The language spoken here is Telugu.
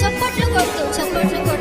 చప్పట్లు కొడుతూ చప్పట్లు కొడుతూ.